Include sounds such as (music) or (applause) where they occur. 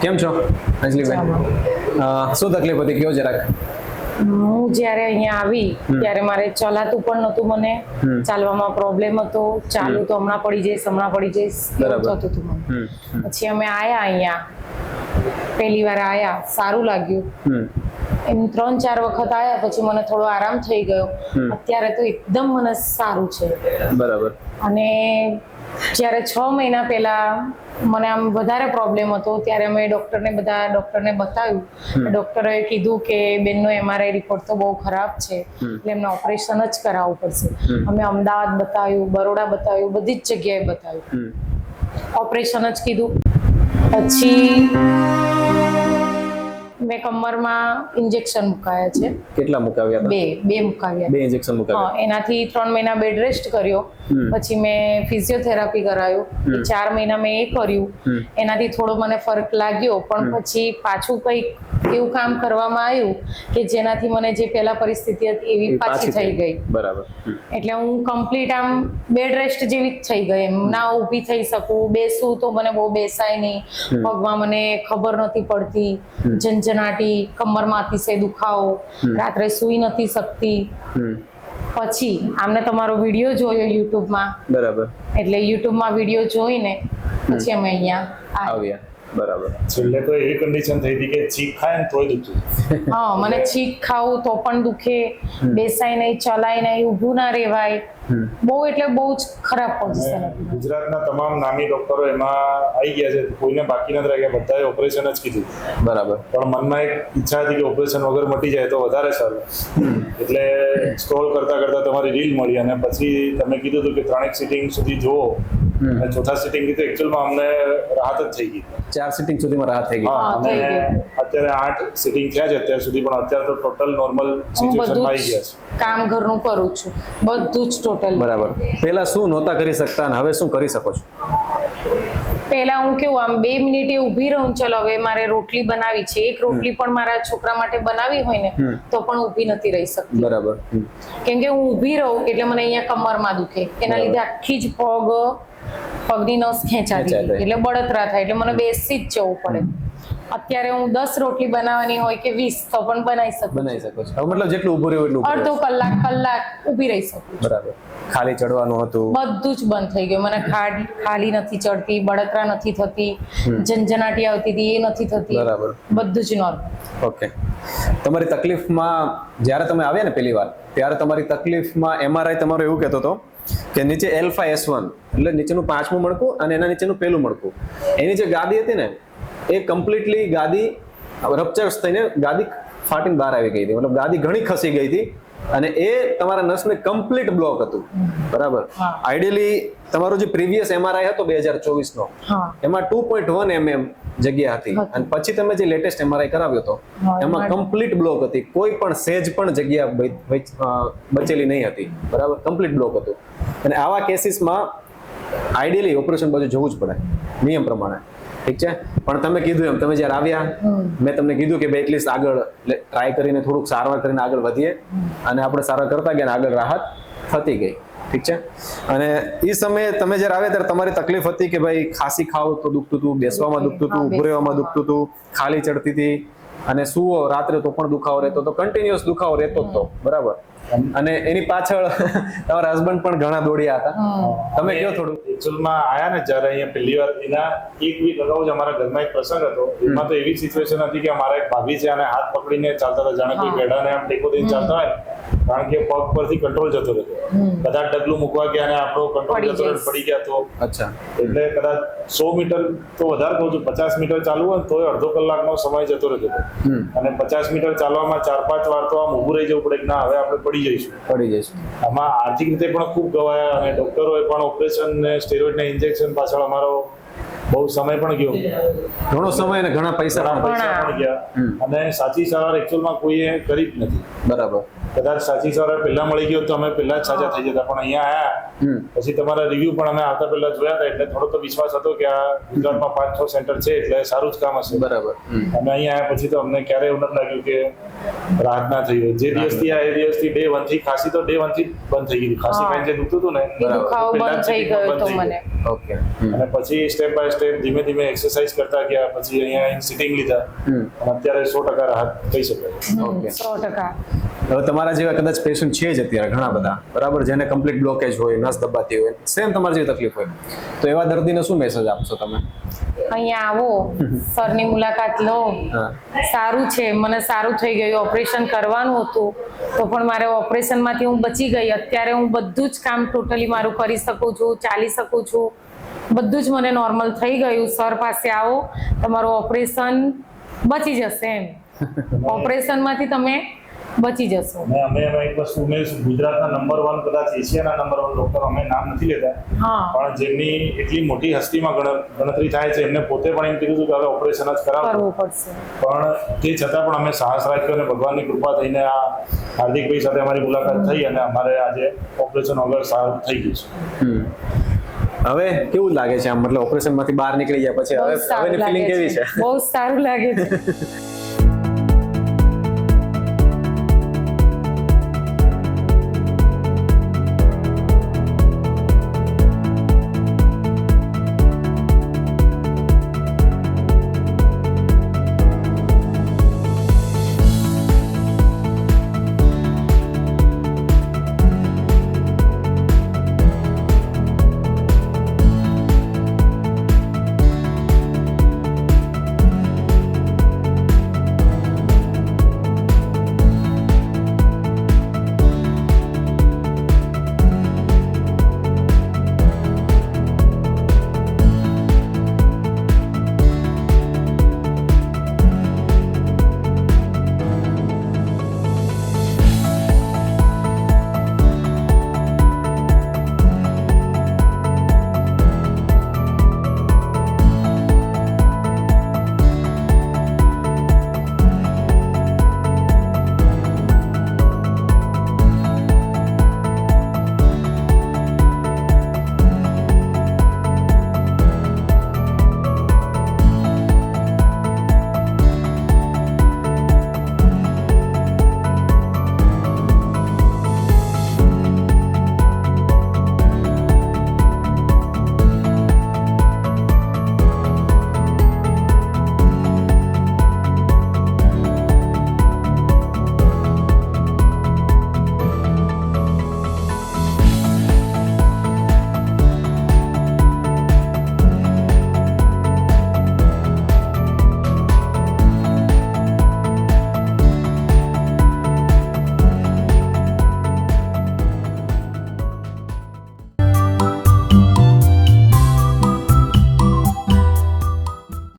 કેમ છો? અંજલિબેન શું તકલીફ હતી? કયો જરાક? હું જ્યારે અહીંયા આવી ત્યારે મારે ચલાતું પણ નહોતું મને. ચાલવામાં પ્રોબ્લેમ હતો. ચાલુ તો હમણાં પડી જઈશ હમણાં પડી જઈશ. થતું હતું મને. પછી અમે આયા અહીંયા. પહેલી વાર આયા. સારું લાગ્યું. એમ ત્રણ ચાર વખત આયા પછી મને થોડો આરામ થઈ ગયો. અત્યારે તો એકદમ મને સારું છે. બરાબર. અને જ્યારે છ મહિના પહેલા મને આમ વધારે પ્રોબ્લેમ હતો ત્યારે અમે ડોક્ટરને બધા ડોક્ટરને બતાવ્યું. ડોક્ટરે કીધું કે બેનનો એમઆરઆઈ રિપોર્ટ તો બહુ ખરાબ છે. એટલે એમને ઓપરેશન જ કરાવવું પડશે. અમે અમદાવાદ બતાવ્યું બરોડા બતાવ્યું બધી જ જગ્યાએ બતાવ્યું. ઓપરેશન જ કીધું. પછી મેં કમરમાં ઇન્જેક્શન મુકાયા છે. કેટલા મુકાવ્યા બે બે મુકાવ્યા. બે ઇન્જેક્શન મુકાવ્યા. એનાથી ત્રણ મહિના બેડ રેસ્ટ કર્યો. પછી મેં ફિઝિયોથેરાપી કરાયું. ચાર મહિના મેં એ કર્યું. એનાથી થોડો મને ફરક લાગ્યો પણ પછી પાછું કંઈક એવું કામ કરવામાં આવ્યું કે જેનાથી મને જે પહેલા પરિસ્થિતિ હતી એવી પાછી થઈ ગઈ. બરાબર. એટલે હું કમ્પ્લીટ આમ બેડ રેસ્ટ જેવી જ થઈ ગઈ. એમ ના ઊભી થઈ શકું બેસું તો મને બહુ બેસાય નહીં. પગમાં મને ખબર નથી પડતી. ઝંઝનાટી કમરમાં અતિશય દુખાવો. રાત્રે સૂઈ નથી શકતી. પછી આમને તમારો વીડિયો જોયો યુટ્યુબમાં બરાબર. એટલે યુટ્યુબમાં વીડિયો જોઈને પછી અમે અહીંયા આવ્યા. બરાબર. છેલ્લે તો એવી કન્ડિશન થઈ હતી કે છીક ખાય ને તોય દુખતું હા મને છીક ખાવું તો પણ દુખે. બેસાય નહીં ચલાય નહીં ઊભું ના રહેવાય. બહુ એટલે બહુ જ ખરાબ પોઝિશન હતી. ગુજરાતના તમામ નામી ડોક્ટરો એમાં આવી ગયા છે. કોઈને બાકી નથી રહ્યા બધાએ ઓપરેશન જ કીધું. બરાબર. પણ મનમાં એક ઈચ્છા હતી કે ઓપરેશન વગર મટી જાય તો વધારે સારું. એટલે સ્ક્રોલ કરતા કરતા તમારી રીલ મળી અને પછી તમે કીધું હતું કે ત્રણેક સિટિંગ સુધી જુઓ. અને ચોથા સિટિંગથી તો એકચ્યુઅલમાં અમને રાહત જ થઈ ગઈ. ચાર સિટિંગ સુધીમાં રાહત થઈ ગઈ. હા અને અત્યારે આઠ સિટિંગ થયા છે અત્યાર સુધી પણ અત્યારે તો ટોટલ નોર્મલ સિચ્યુએશન બધું આવી ગયા જ છે. કામ ઘરનું કરું છું. બધું જ ટોટલ બરાબર. પહેલા શું નહોતા કરી શકતા અને હવે શું કરી શકો છો? પહેલા હું કેવું આમ બે મિનિટે ઊભી રહું ચલો હવે મારે રોટલી બનાવી છે. એક રોટલી પણ મારા છોકરા માટે બનાવી હોય ને તો પણ ઊભી નથી રહી શકતી. બરાબર. કેમ કે હું ઊભી રહું એટલે મને અહીંયા કમરમાં દુખે. એના લીધે આખી જ પગ પગની નસ ખેંચાતી એટલે બળતરા થાય. એટલે મને બેસી જ જવું પડે. અત્યારે હું દસ રોટલી બનાવવાની હોય કે વીસ તો પણ બનાવી શકું બનાવી શકો છો. મતલબ જેટલું ઉભું રહ્યું એટલું અડધો કલાક કલાક ઊભી રહી શકું બરાબર. ખાલી ચડવાનું હતું. બધું જ બંધ થઈ ગયું. મને ખાડ ખાલી નથી ચડતી બળતરા નથી થતી ઝંઝનાટી આવતી હતી એ નથી થતી. બરાબર. બધું જ નોર્મલ ઓકે. તમારી તકલીફમાં જ્યારે તમે આવ્યા ને પહેલી વાર ત્યારે તમારી તકલીફમાં એમઆરઆઈ તમારો એવું કહેતો હતો કે નીચે એલ્ફા એસ વન એટલે નીચેનું પાંચમું મણકું અને એના નીચેનું પહેલું મણકું એની જે ગાદી હતી ને, એ કમ્પ્લીટલી ગાદી રપચર્સ થઈને ગાદી ફાટીને બહાર આવી ગઈ હતી. મતલબ ગાદી ઘણી ખસી ગઈ હતી. અને એ તમારા નસને કમ્પ્લીટ બ્લોક હતું. બરાબર? આઈડિયલી તમારો જે પ્રીવિયસ એમઆરઆઈ હતો બે હજાર ચોવીસ નો એમાં ટુ પોઈન્ટ વન એમએમ જગ્યા હતી. અને પછી તમે જે લેટેસ્ટ એમઆરઆઈ કરાવ્યો હતો એમાં કમ્પ્લીટ બ્લોક હતી. કોઈ પણ સેજ પણ જગ્યા બચેલી નહીં હતી. બરાબર? કમ્પ્લીટ બ્લોક હતું. અને આવા કેસીસમાં આઈડિયલી ઓપરેશન બાજુ જવું જ પડે. નિયમ પ્રમાણે. ઠીક છે? પણ તમે કીધું એમ તમે જ્યારે આવ્યા મેં તમને કીધું કે ભાઈ એટલીસ્ટ આગળ ટ્રાય કરીને થોડુંક સારવાર કરીને આગળ વધીએ. અને આપણે સારવાર કરતા ગયા આગળ રાહત થતી ગઈ. ઠીક છે? અને એ સમયે તમે જ્યારે આવ્યા ત્યારે તમારી તકલીફ હતી કે ભાઈ ખાંસી ખાવ તો દુખતું હતું બેસવામાં દુખતું હતું ઉભું રહેવામાં દુખતું હતું ખાલી ચડતી હતી. અને સુવો રાત્રે તો પણ દુખાવો રહેતો તો કન્ટિન્યુઅસ દુખાવો રહેતો હતો તો બરાબર? અને એની પાછળ (laughs) તમારા હસબન્ડ પણ ઘણા દોડ્યા હતા. તમે કયો થોડું? એકચ્યુઅલમાં આયા ને જ્યારે અહીંયા પહેલી વાર એના એક વીક અગાઉ જ અમારા ઘરમાં એક પ્રસંગ હતો. એમાં તો એવી સિચ્યુએશન હતી કે અમારા એક ભાભી છે અને હાથ પકડીને ચાલતા હતા. જાણે કોઈ. ગેડાને આમ ટેકો દઈને ચાલતા હોય. ને, કારણ કે પગ પરથી કંટ્રોલ જતો રહેતો. કદાચ ડગલું મૂકવા ગયા અને આપણો કંટ્રોલ જતો પડી ગયા તો. અચ્છા. એટલે કદાચ સો મીટર તો વધારે કહું છું પચાસ મીટર ચાલવું હોય તો તોય અડધો કલાકનો સમય જતો રહેતો હતો. અને પચાસ મીટર ચાલવામાં ચાર પાંચ વાર તો આમ ઊભું રહી જવું પડે કે ના હવે આપણે પડી જઈશું. પડી જઈશું. આમાં આર્થિક રીતે પણ ખૂબ ગવાયા અને ડોક્ટરોએ પણ ઓપરેશન ને સ્ટેરોઇડ ને ઇન્જેક્શન પાછળ અમારો બહુ સમય પણ ગયો. ઘણો સમય અને ઘણા પૈસા પણ ગયા. અને સાચી સારવાર એકચ્યુઅલમાં કોઈએ કરી જ નથી. બરાબર. કદાચ સાચી સવારે પહેલા મળી ગયો તો અમે પહેલા જ સાજા થઈ જતા પણ અહીંયા આવ્યા પછી તમારા રિવ્યુ પણ અમે આવતા પહેલા જોયા હતા એટલે થોડો તો વિશ્વાસ હતો કે આ ગુજરાતમાં પાંચ છ સેન્ટર છે એટલે સારું જ કામ હશે. બરાબર અમે અહીંયા આવ્યા પછી તો અમને ક્યારેય એવું નથી લાગ્યું કે રાહત ના થઈ હોય. જે દિવસથી આ એ દિવસથી ડે વનથી ખાંસી તો ડે વનથી બંધ થઈ ગઈ ખાસી હા. જે દુખતું હતું ને એ દુખાવો પહેલા બંધ થઈ ગયો તો મને. ઓકે અને પછી સ્ટેપ બાય સ્ટેપ ધીમે ધીમે એક્સરસાઇઝ કરતા ગયા પછી અહીંયા સિટિંગ લીધા. અને અત્યારે સો ટકા રાહત કહી શકાય. સો ટકા. હવે તમારા જેવા કદાચ પેશન્ટ છે જ અત્યારે ઘણા બધા. બરાબર? જેને કમ્પ્લીટ બ્લોકેજ હોય નસ દબાતી હોય સેમ તમારી જેવી તકલીફ હોય. તો એવા દર્દીને શું મેસેજ આપશો તમે? અહીંયા આવો. (laughs) સરની મુલાકાત લો. સારું છે. મને સારું થઈ ગયું. ઓપરેશન કરવાનું હતું. તો પણ મારે ઓપરેશનમાંથી હું બચી ગઈ. અત્યારે હું બધું જ કામ ટોટલી મારું કરી શકું છું ચાલી શકું છું. બધું જ મને નોર્મલ થઈ ગયું. સર પાસે આવો. તમારું ઓપરેશન બચી જશે એમ. (laughs) ઓપરેશનમાંથી તમે બચી જશો. અને અમે એક વસ્તુ ઉમેરીશું ગુજરાતના નંબર વન કદાચ એશિયાના નંબર વન ડોક્ટર અમે નામ નથી લેતા. પણ જેમની એટલી મોટી હસ્તીમાં ગણતરી થાય છે એમને પોતે પણ એમ કીધું હતું કે હવે ઓપરેશન જ કરાવવું પડશે. પણ તે છતાં પણ અમે સાહસ રાખ્યો અને ભગવાનની કૃપા થઈને આ હાર્દિકભાઈ સાથે અમારી મુલાકાત થઈ અને અમારે આજે ઓપરેશન વગર સારું થઈ ગયું છે. હવે કેવું લાગે છે આમ? મતલબ ઓપરેશનમાંથી બહાર નીકળી ગયા પછી હવે હવેની લાગે કેવી છે? બહુ સારું લાગે છે. (laughs)